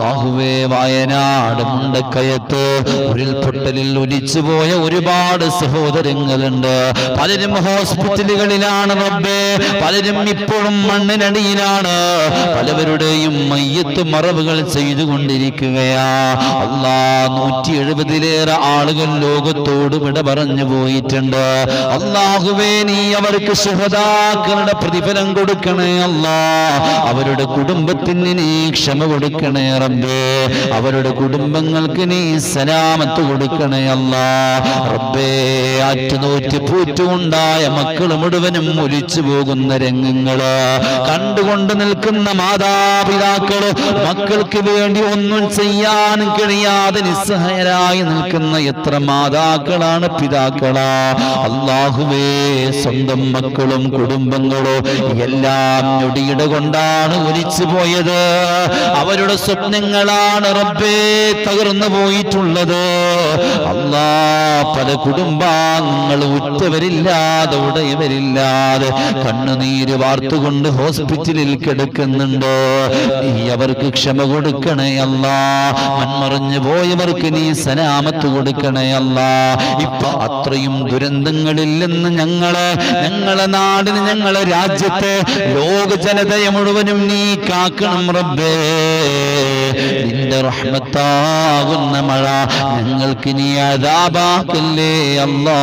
ബാഹുവേ വയനാട് മുണ്ടക്കയത്ത് ഉരുൾപൊട്ടലിൽ ഒലിച്ചുപോയ ഒരുപാട് സഹോദരങ്ങളുണ്ട്. പലരും ഹോസ്പിറ്റലുകളിലാണ് റബ്ബേ. പലരും ഇപ്പോഴും മണ്ണിനടിയിലാണ്. പലവരുടെയും മയ്യത്ത് മറവുകൾ ചെയ്തുകൊണ്ടിരിക്കുകയാ. അല്ലാ നൂറ്റി എഴുപതിലേറെ ആളുകൾ ലോകത്തോട് വിട പറഞ്ഞു പോയിട്ടുണ്ട്. അല്ലാഹുവേ നീ അവർക്ക് സുഹതാക്കളുടെ പ്രതിഫലം കൊടുക്കണേ അല്ലാ. അവരുടെ കുടുംബത്തിന് നീ ക്ഷമ കൊടുക്കണേ റബ്ബേ അവരുടെ കുടുംബങ്ങൾക്ക് നീ സലാമത്ത് കൊടുക്കണേ അല്ല. റബ്ബേ ആറ്റുനൂറ്റ് പൂറ്റുണ്ടായ മക്കൾ മുഴുവനും ഒലിച്ചു പോകുന്ന രംഗങ്ങൾ. കണ്ടുകൊണ്ട് നിൽക്കുന്ന മാതാപിതാക്കൾ മക്കൾക്ക് വേണ്ടി ഒന്നും ചെയ്യാൻ കഴിയാതെ നിസ്സഹായരായി നിൽക്കുന്ന എത്ര മാതാക്കളാണ് പിതാക്കളാ. അള്ളാഹുവേ സ്വന്തം മക്കളും കുടുംബങ്ങളും എല്ലാം ഞൊടിയിട കൊണ്ടാണ് ഒലിച്ചു പോയത്. അവരുടെ സ്വപ്നങ്ങളാണ് റബ്ബേ തകർന്നു പോയിട്ടുള്ളത് അല്ലാ പല കുടുംബാംഗങ്ങളും ഉറ്റവരില്ലാതെ ഉടയവരില്ലാതെ കണ്ണുനീര് വാർത്തുകൊണ്ട് ഹോസ്പിറ്റലിൽ കിടക്കുന്നുണ്ട്. നീ അവർക്ക് ക്ഷമ കൊടുക്കണേ അല്ല. മൺമറിഞ്ഞു പോയവർക്ക് നീ സലാമത്ത് കൊടുക്കണേ അല്ല. ഇപ്പൊ അത്രയും ദുരന്തങ്ങളില്ലെന്ന് ഞങ്ങളെ ഞങ്ങൾ നാടിന് ഞങ്ങളെ രാജ്യത്തെ ലോക ജനതയെ മുഴുവനും നീ കാക്കണം റബ്ബേ. നിന്റെ റഹ്മത്താകുന്ന മഴ ഞങ്ങൾക്ക് നീ അതാപാക്കല്ലേ അല്ലാ